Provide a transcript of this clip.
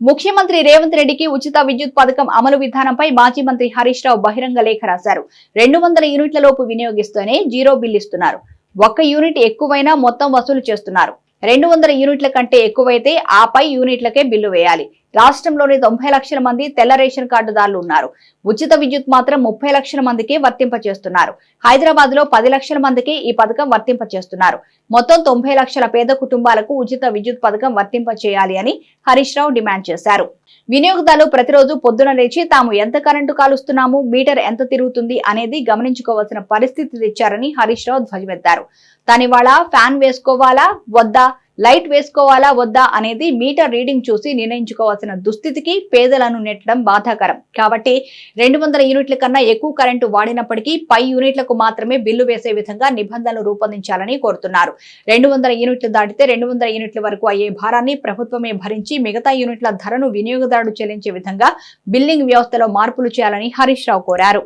ముఖ్యమంత్రి రేవంత్ రెడ్డికి ఉచిత విద్యుత్ పథకం అమలు విధానంపై మాజీ మంత్రి హరీష్ రావు బహిరంగ లేఖ రాశారు. రెండు వందల యూనిట్ల లోపు వినియోగిస్తూనే జీరో బిల్ ఇస్తున్నారు. ఒక్క యూనిట్ ఎక్కువైనా మొత్తం వసూలు చేస్తున్నారు. రెండు వందల యూనిట్ల కంటే ఎక్కువైతే ఆపై యూనిట్లకే బిల్లు వేయాలి. రాష్ట్రంలోని తొంభై లక్షల మంది తెల్ల రేషన్ కార్డుదారులు ఉన్నారు. ఉచిత విద్యుత్ మాత్రం ముప్పై లక్షల మందికి వర్తింపచేస్తున్నారు. హైదరాబాద్లో పది లక్షల మందికి ఈ పథకం వర్తింపచేస్తున్నారు. మొత్తం తొంభై లక్షల పేద కుటుంబాలకు ఉచిత విద్యుత్ పథకం వర్తింపచేయాలి అని హరీష్ రావు డిమాండ్ చేశారు. వినియోగదారులు ప్రతిరోజు పొద్దున లేచి తాము ఎంత కరెంటు కాలుస్తున్నాము మీటర్ ఎంత తిరుగుతుంది అనేది గమనించుకోవాల్సిన పరిస్థితి తెచ్చారని హరీష్ రావు ధ్వజమెత్తారు. తనివాళ ఫ్యాన్ వేసుకోవాలా వద్దా? లైట్ వేసుకోవాలా వద్దా అనేది మీటర్ రీడింగ్ చూసి నిర్ణయించుకోవాల్సిన దుస్థితికి పేదలను నెట్టడం బాధాకరం. కాబట్టి రెండు వందల యూనిట్ల కన్నా ఎక్కువ కరెంటు వాడినప్పటికీ పై యూనిట్లకు మాత్రమే బిల్లు వేసే విధంగా నిబంధనలు రూపొందించాలని కోరుతున్నారు. రెండు వందల యూనిట్లు దాటితే రెండు వందల యూనిట్ల వరకు అయ్యే భారాన్ని ప్రభుత్వమే భరించి మిగతా యూనిట్ల ధరను వినియోగదారుడు చెల్లించే విధంగా బిల్లింగ్ వ్యవస్థలో మార్పులు చేయాలని హరీష్ రావు కోరారు.